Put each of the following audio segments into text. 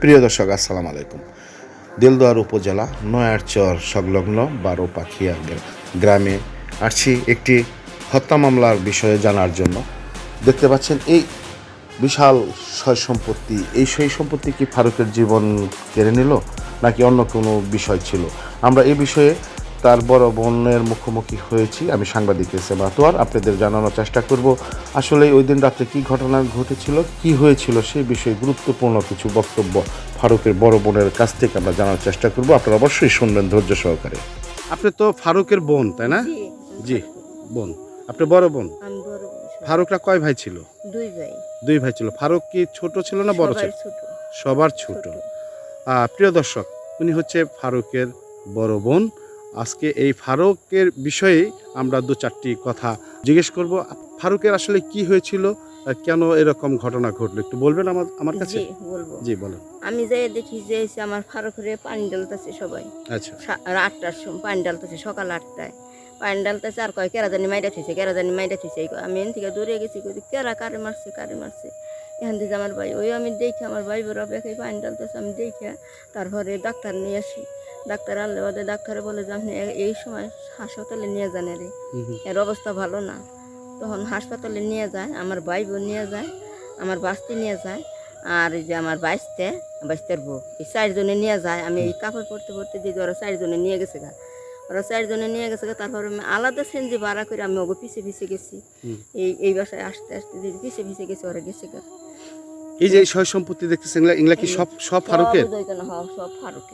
প্রিয় দর্শক, আসসালামু আলাইকুম। দিলদুয়ার উপজেলা নয়ারচর সংলগ্ন বারো পাখিয়া গ্রামে আসছি একটি হত্যা মামলার বিষয়ে জানার জন্য। দেখতে পাচ্ছেন, এই বিশাল সয় সম্পত্তি, এই সয় সম্পত্তি কি ফারুকের জীবন কেড়ে নিল নাকি অন্য কোনো বিষয় ছিল? আমরা এই বিষয়ে তার বড় বোনের মুখোমুখি হয়েছি। আমি সাংবাদিক এসে মাতোয়ার আপনাদের জানানোর চেষ্টা করব আসলে ওই দিন রাত্রে কী ঘটনা ঘটেছিল কি হয়েছিল সেই বিষয়ে গুরুত্বপূর্ণ কিছু বক্তব্য ফারুকের বড় বোনের কাছ থেকে আমরা জানার চেষ্টা করব। আপনারা অবশ্যই শুনবেন ধৈর্য সহকারে। আপনি তো ফারুকের বোন তাই না? জি। জি বোন। আপনি বড় বোন? বড় ফারুকরা কয় ভাই ছিল? দুই ভাই। দুই ভাই ছিল। ফারুক কি ছোট ছিল না বড় ছিল? ছোট। সবার ছোট। আহ, প্রিয় দর্শক উনি হচ্ছে ফারুকের বড় বোন। আজকে এই ফারুকের বিষয়ে আমরা দু চারটি কথা জিজ্ঞেস করব। ফারুকের আসলে কি হয়েছিল? কেন এরকম ঘটনা ঘটলো? একটু বলবেন আমার আমার কাছে? জি বলেন। আমি যাই দেখি যে এসে আমার ফারুকরে পানি ডালতেছে সবাই। আচ্ছা। আটটার সময় পানি ডালতেছে সকাল আটটায়। পানি ডালতেছে আর কয় কেরা জানি মাইরা থিছে কেরা জানি মাইরা থিছে। আমি এন থেকে দূরে গেছি কই কেরা কারে মারছে কারে মারছে। এখান থেকে আমার ভাই ওই আমি দেখি আমার ভাই বড় বেখাই পানি ডালতেছে আমি দেখে তারপরে ডাক্তার নিয়ে আসি। ডাক্তার আনলে বাদে ডাক্তারে বলে যে আপনি এই সময় হাসপাতালে নিয়ে যান রে। এর অবস্থা ভালো না। তখন হাসপাতালে নিয়ে যায় আমার ভাই বোন নিয়ে যায় আমার বাস্তি নিয়ে যায় আর এই যে আমার বাইশতে বাইশতের বউ এই চারজনে নিয়ে যায়। আমি এই কাপড় পরতে পরতে দিয়ে ওরা চারজনে নিয়ে গেছে গা। ওরা চারজনে নিয়ে গেছে গা তারপরে আমি আলাদা সেঞ্জি ভাড়া করে আমি ওগো পিছে পিছে গেছি। এই এই বাসায় আসতে আসতে যে পিছে পিছে গেছে ওরা গেছে গা। এই যে সয় সম্পত্তি দেখতেছেন এগুলা- কি সব সব ফারুকের?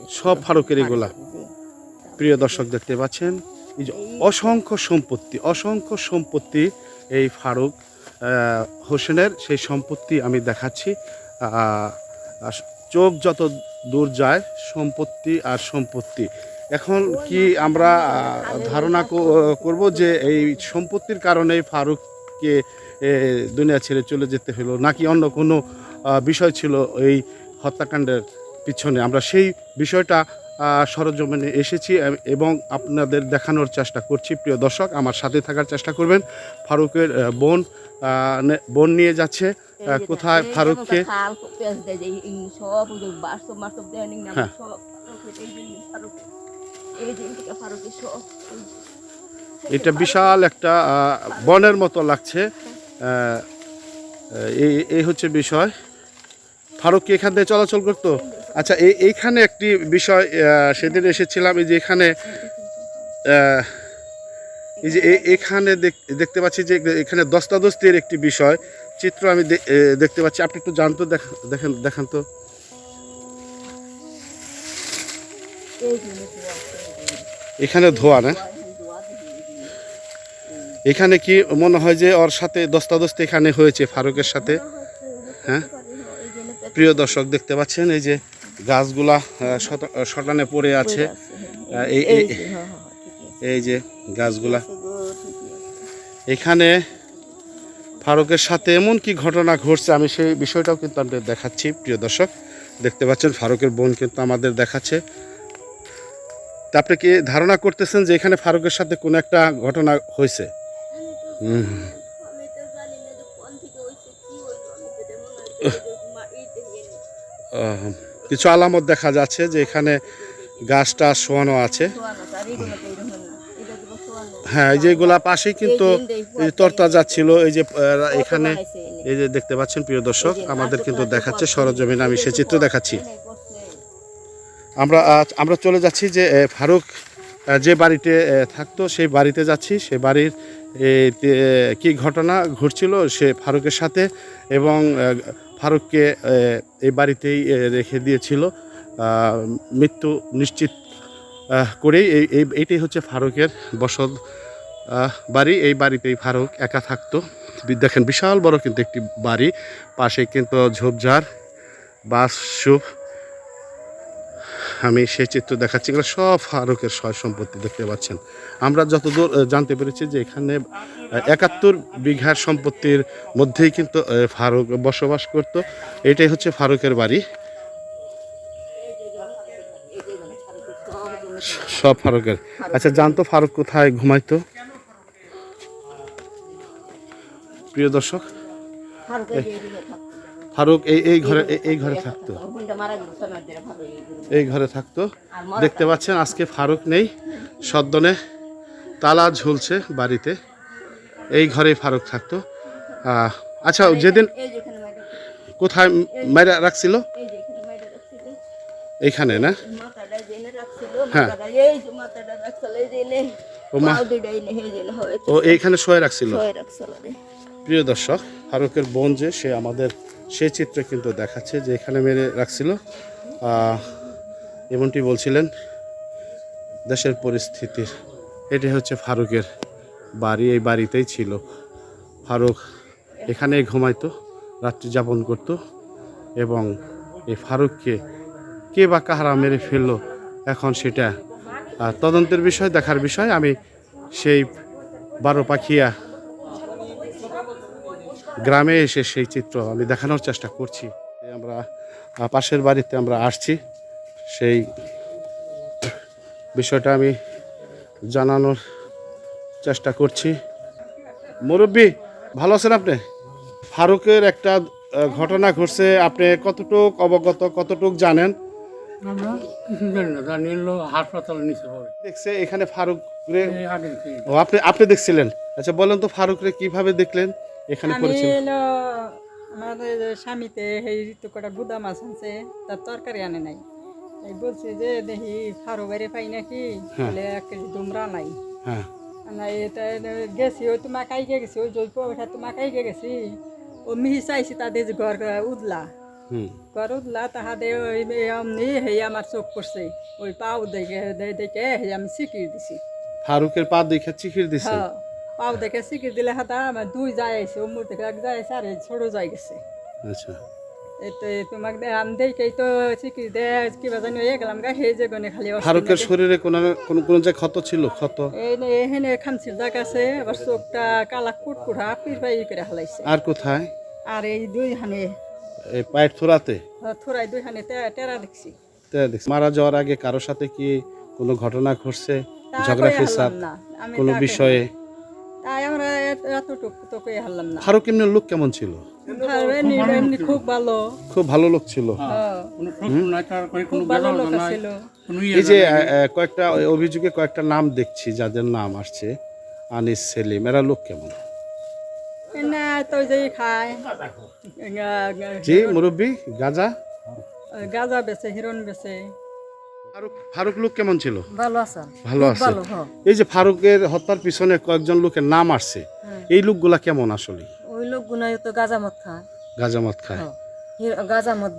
সব হওয়া, ফারুকের। এগুলা? প্রিয় দর্শক দেখতে পাচ্ছেন এই যে অসংখ্য সম্পত্তি অসংখ্য সম্পত্তি এই ফারুক হোসেনের সেই সম্পত্তি আমি দেখাচ্ছি। চোখ যত দূর যায় সম্পত্তি আর সম্পত্তি। এখন কি আমরা ধারণা করব যে এই সম্পত্তির কারণে ফারুককে দুনিয়া ছেড়ে চলে যেতে হলো নাকি অন্য কোনো বিষয় ছিল এই হত্যাকাণ্ডের পিছনে। আমরা সেই বিষয়টা সরজমিনে এসেছি এবং আপনাদের দেখানোর চেষ্টা করছি। প্রিয় দর্শক আমার সাথে থাকার চেষ্টা করবেন। ফারুকের বোন বোন নিয়ে যাচ্ছে। কোথায় ফারুককে? হ্যাঁ। এটা বিশাল একটা বনের মতো লাগছে। এই এই হচ্ছে বিষয়। ফারুক কি এখান থেকে চলাচল করতো? আচ্ছা এই এইখানে একটি বিষয় সেদিন এসেছিলাম, এই যে এখানে এই যে এখানে দেখ- দেখতে পাচ্ছি যে এখানে দস্তাদস্তির একটি বিষয়, চিত্র আমি দেখতে পাচ্ছি। আপনি একটু জানতো দেখেন, দেখান তো। এখানে ধোয়া না? এখানে কি মনে হয় যে ওর সাথে দস্তাদস্তি এখানে হয়েছে, ফারুকের সাথে? হ্যাঁ? প্রিয় দর্শক দেখতে পাচ্ছেন এই যে গাছগুলা শটানে পড়ে আছে। হ্যাঁ। আহ, এই এই যে, হ্যাঁ, হ্যাঁ, গাছগুলা। এখানে ফারুকের সাথে এমন কি ঘটনা ঘটছে আমি সেই বিষয়টাও কিন্তু আপনাদের দেখাচ্ছি প্রিয় দর্শক। দেখতে পাচ্ছেন ফারুকের বোন কিন্তু আমাদের দেখাচ্ছে। তা আপনি কি ধারণা করতেছেন যে এখানে ফারুকের সাথে কোনো একটা ঘটনা হয়েছে? হুম কিছু আলামত দেখা যাচ্ছে যে এখানে গাছটা শোয়ানো আছে। হ্যাঁ এই যেগুলা পাশেই কিন্তু তরতাজা ছিল, এই যে এখানে এই যে দেখতে পাচ্ছেন প্রিয় দর্শক, আমাদের কিন্তু দেখাচ্ছে। সরজমিন, আমি সে চিত্র দেখাচ্ছি আমরা আমরা চলে যাচ্ছি যে ফারুক যে বাড়িতে থাকতো, সেই বাড়িতে যাচ্ছি, সে বাড়ির কি ঘটনা ঘটছিল, সে ফারুকের সাথে এবং ফারুককে এই বাড়িতেই রেখে দিয়েছিল। মৃত্যু নিশ্চিত করেই এই এই এইটাই হচ্ছে ফারুকের বসত বাড়ি। এই বাড়িতেই ফারুক একা থাকতো। দেখেন, বিশাল বড় কিন্তু একটি বাড়ি। পাশে কিন্তু ঝোপঝাড় বাস সুপ আমি সেই চিত্র দেখাচ্ছি। এগুলো সব ফারুকের সয় সম্পত্তি দেখতে পাচ্ছেন। আমরা যতদূর জানতে পেরেছি যে এখানে একাত্তর বিঘার সম্পত্তির মধ্যেই কিন্তু ফারুক বসবাস করত। এটাই হচ্ছে ফারুকের বাড়ি। সব ফারুকের। আচ্ছা জানতো ফারুক কোথায় ঘুমাইতো? প্রিয় দর্শক ফারুক এই এই ঘরে এই- ঘরে থাকতো। এই ঘরে থাকতো দেখতে পাচ্ছেন আজকে ফারুক নেই সদ্দনে তালা ঝুলছে বাড়িতে। এই ঘরে ফারুক থাকতো আচ্ছা যেদিন কোথায় মাইরা রাখছিল? এইখানে না? হ্যাঁ। ও এইখানে শোয়ে রাখছিল? প্রিয় দর্শক ফারুকের বোন যে সে আমাদের সেই চিত্র কিন্তু দেখাচ্ছে যে এখানে মেরে রাখছিল। এমনটি বলছিলেন দেশের পরিস্থিতির। এটি হচ্ছে ফারুকের বাড়ি, এই বাড়িতেই ছিল। ফারুক এখানেই ঘুমাইতো, রাত্রি যাপন করত এবং এই ফারুককে কে বা কাহারা মেরে ফেলল এখন সেটা তদন্তের বিষয়, দেখার বিষয়। আমি সেই বারো পাখিয়া গ্রামে এসে সেই চিত্র আমি দেখানোর চেষ্টা করছি। আমরা পাশের বাড়িতে আমরা আসছি। সেই বিষয়টা আমি জানানোর চেষ্টা করছি। মুরব্বী ভালো আছেন আপনি? ফারুকের একটা ঘটনা ঘটছে। আপনি কতটুক অবগত কতটুক জানেন? দেখছে এখানে ফারুক রে আপনি আপনি দেখছিলেন? আচ্ছা বলেন তো ফারুক রে কীভাবে দেখলেন? এখানে পড়েছিল এলো আমাদের স্বামীতে সেই ঋতু কটা গুদা মাছ আনছে তার তরকারি আনে নাই। এই বলছে যে দেখি ফারো বাইরে পাই নাকি? বলে এক কেজি দুমরা নাই। হ্যাঁ। না এটা গেছি ওই তোমার কাইকে গেছি ওই জৈব ওঠা তোমার কাইকে গেছি। ও মিহি চাইছি তাদের যে ঘর উদলা। ঘর উদলা তাহাদের ওই এমনি হেই আমার চোখ পড়ছে। ওই পাও দেখে দেখে আমি শিখিয়ে দিছি। ফারুকের পা দেখে চিখির দিছে? হ্যাঁ। পাও দেখে শিখিয়ে দিলে হাতা আমার দুই যায় আইছে ও মুর দেখে এক যায় আইছে আর ছোট যায় গেছে। আচ্ছা। তোমাক তো দে কিবা জানি হয়ে গেলাম গা হে যে গনে খালি ফারুকের শরীরে কোন কোন কোন যে ক্ষত ছিল ক্ষত? এই নে এখানে খামচির দাগ আছে আবার চোখটা কালা কুটকুটা পির পাই করে হালাইছে। আর কোথায়? আর এই দুই হানে এই পায়ের থোড়াতে? থোড়াই দুই হানে টেরা দেখছি। তে দেখছি। মারা যাওয়ার আগে কারোর সাথে কি কোনো ঘটনা ঘটছে? ঝগড়া ফেসাদ? কোনো বিষয়ে। তাই আমরা এত- এতটুকু তো কই হারলাম না। ফারুক এমনি লোক কেমন ছিল? এমনি খুব ভালো খুব ভালো। লোক ছিল। হ্যাঁ, বেদনা লোক ছিল। ইয়ে এই যে কয়েকটা অভিযোগে কয়েকটা নাম দেখছি যাদের নাম আসছে আনিস সেলিম। এরা লোক কেমন? না তো যে খায়। জি মুরব্বী গাজা? গাঁজা বেচে হিরণ বেচে। ফারুক ফারুক লোক কেমন ছিল? ভালো আছেন। ভালো আছে। হ্যাঁ। এই যে ফারুকের হত্যার পিছনে কয়েকজন লোকের নাম আসছে এই লোকগুলা কেমন আসলে? ওই তো গাঁজা মদ খায়। খায়। হ্যাঁ। গাঁজা মদ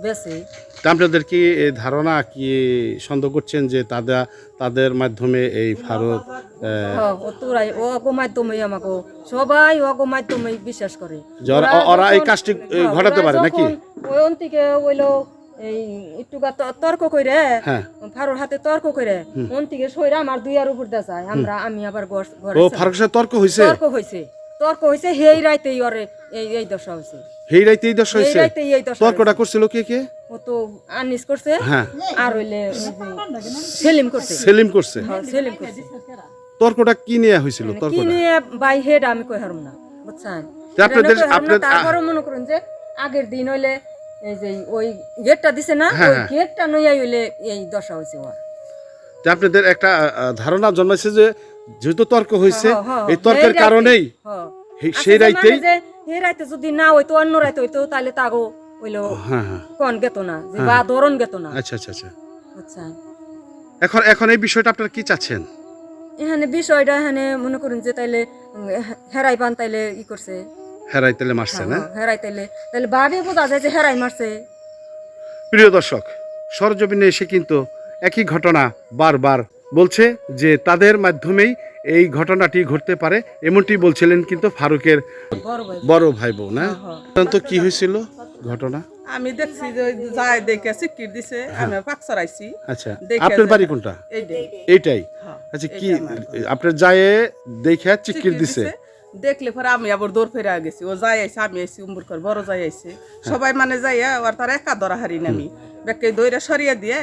আপনাদের কি ধারণা কি সন্দেহ করছেন যে তাদের তাদের মাধ্যমে এই ফারুক হ্যাঁ, তোরাই অগো মাধ্যমে আমাকে সবাই অগো মাধ্যমে বিশ্বাস করে। ওরা- এই কাজটি হ্যাঁ, ঘটাতে পারে নাকি? ওই ওইলো এই একটু তর্ক কইরে হ্যাঁ। ফারুর হাতে তর্ক কইরে অন্তিকে সইরা আমার দুই আর উপর যায়। আমরা আমি আবার ঘর- ও সাথে তর্ক হয়েছে তর্ক হইছে। তর্ক হইছে হেই রাইতেই ওরে এই এই দশা হইছে। সেই রাইতেই দশ এই হয়েছে রাইতেই এই দশা তর্কটা করছিল কে কে? ও তো আনিস করছে হ্যাঁ। আর হইলে সেলিম করছে। সেলিম করছে? হ্যাঁ, সেলিম করছে। তর্কটা কি নিয়ে হয়েছিল কি নিয়ে বাই হেড আমি কই হারুম না বুঝছেন? আপনাদের- তারপরে মনে করুন যে আগের দিন হইলে এই যে ওই গেটটা দিছে না হ্যাঁ, ওই হ্যাঁ। গেটটা নইয়াই হইলে এই দশা হইছে ওর। তা আপনাদের একটা ধারণা জন্মাইছে যে যেহেতু তর্ক হয়েছে হ্যাঁ, এই তর্কের কারণেই। সেই- আচ্ছা, রাইতেই মানে এই রাইতে যদি না হইতো অন্য রাইতে হইতো তাহলে তাগো হইল কোন গেত না যে বা ধরন গেত না। আচ্ছা আচ্ছা আচ্ছা। বুঝছেন এখন এখন এই বিষয়টা আপনারা কি চাচ্ছেন? এখানে বিষয়টা এখানে মনে করুন যে তাইলে হেরাই পান তাইলে ই করছে। হেরাই তেলে মারছে না? হ্যাঁ, হেরাই তাইলে তাইলে ভাবে বোঝা যায় যে হেরাই মারছে। প্রিয় দর্শক সরজমিনে এসে কিন্তু একই ঘটনা বারবার বলছে যে তাদের মাধ্যমেই এই ঘটনাটি ঘটতে পারে এমনটি বলছিলেন কিন্তু ফারুকের বড় ভাই বোন। হ্যাঁ? তো কি হয়েছিল ঘটনা? আমি দেখছি যে যায় দেখে সিকির দিছে আমি পাক চড়াইছি আচ্ছা আপনার বাড়ি কোনটা? এই এইটাই? হ্যাঁ, আচ্ছা কি আপনার যায় দেখে চিকির দিছে। দেখলে পরে আমি আবার দৌড় ফেরে গেছি। ও যাই আইছে আমি আইছি উম্বুর করে বড় যাই হ্যাঁ। সবাই মানে যাইয়া ওর তার একা ধরা হারি নামি বেকে দইরা সরিয়ে দিয়ে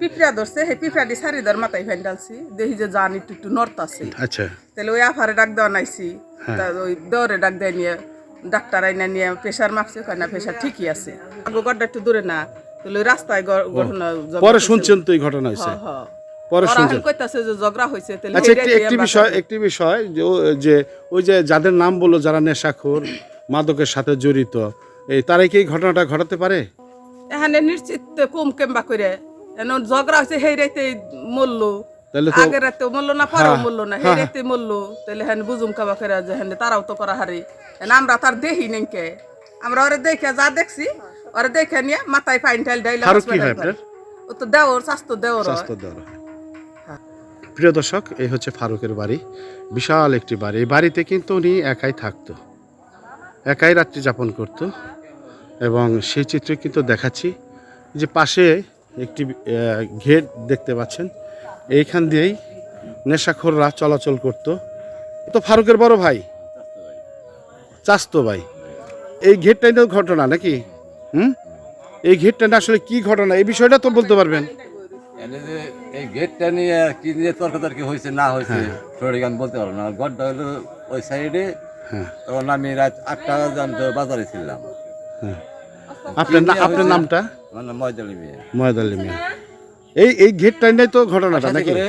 পিঁপড়া ধরছে সেই পিঁপড়াটি সারি ধর মাথায় ফেন ডালছি দেখি যে জান একটু একটু নর্ত আছে আচ্ছা। তাহলে ওই আফারে ডাক দেওয়া নাইছি। তা ওই দৌড়ে ডাক দেয় নিয়ে ডাক্তার আইনা নিয়ে প্রেশার মাপছে কয় না প্রেশার ঠিকই আছে। আগে গড়টা একটু দূরে না তাহলে রাস্তায় ঘটনা পরে শুনছেন তো এই ঘটনা হয়েছে হ, হ। পরে শুনছেন। কইতাছে যে ঝগড়া হয়েছে আচ্ছা একটি একটি বিষয় একটি বিষয় যে যে ওই যে যাদের নাম বলল যারা নেশাখোর মাদকের সাথে জড়িত এই তারাই কি ঘটনাটা ঘটাতে পারে? এখানে নিশ্চিত কম কেমবা করে। এখন ঝগড়া হয়েছে সেই রাইতে মরল। তাহলে তো আগের রাতে মরলো না পরেও হ্যাঁ, না। সেই হ্যাঁ। রাতে মরলো। তাহলে হ্যাঁ বুঝুম কাবা করে যে হ্যাঁ তারাও তো করা হারে। আমরা তার আমরা ওরে দেখে যা দেখছি ওরে দেখে নিয়ে মাথায় ফাইন টাইল ডাইল ফারুক কি হয় আপনার? ও তো দেওর স্বাস্থ্য দেওর। স্বাস্থ্য। প্রিয় দর্শক, এই হচ্ছে ফারুকের বাড়ি। বিশাল একটি বাড়ি। এই বাড়িতে কিন্তু উনি একাই থাকতো, একাই রাত্রি যাপন করত এবং সেই চিত্র কিন্তু দেখাচ্ছি যে পাশে একটি ঘেট দেখতে পাচ্ছেন। এইখান দিয়েই নেশাখোররা চলাচল করত। তো ফারুকের বড় ভাই? চাস্তো ভাই। এই ঘেরটাই তো ঘটনা নাকি? হুম? এই ঘেরটা আসলে কি ঘটনা? এই বিষয়টা তো বলতে পারবেন। এই গেটটা নিয়ে কি নিয়ে তর্কাতর্কি হয়েছে না হয়েছে সরি গান বলতে পারব না। ঘরটা হলো ওই সাইডে হ্যাঁ। তখন আমি রাত আটটা জানতে বাজারে ছিলাম। আপনার না- আপনার নামটা? মানে ময়দালি মিয়া। ময়দালি মিয়া। এই এই গেটটা নিয়ে তো ঘটনাটা সাথে নাকি? করে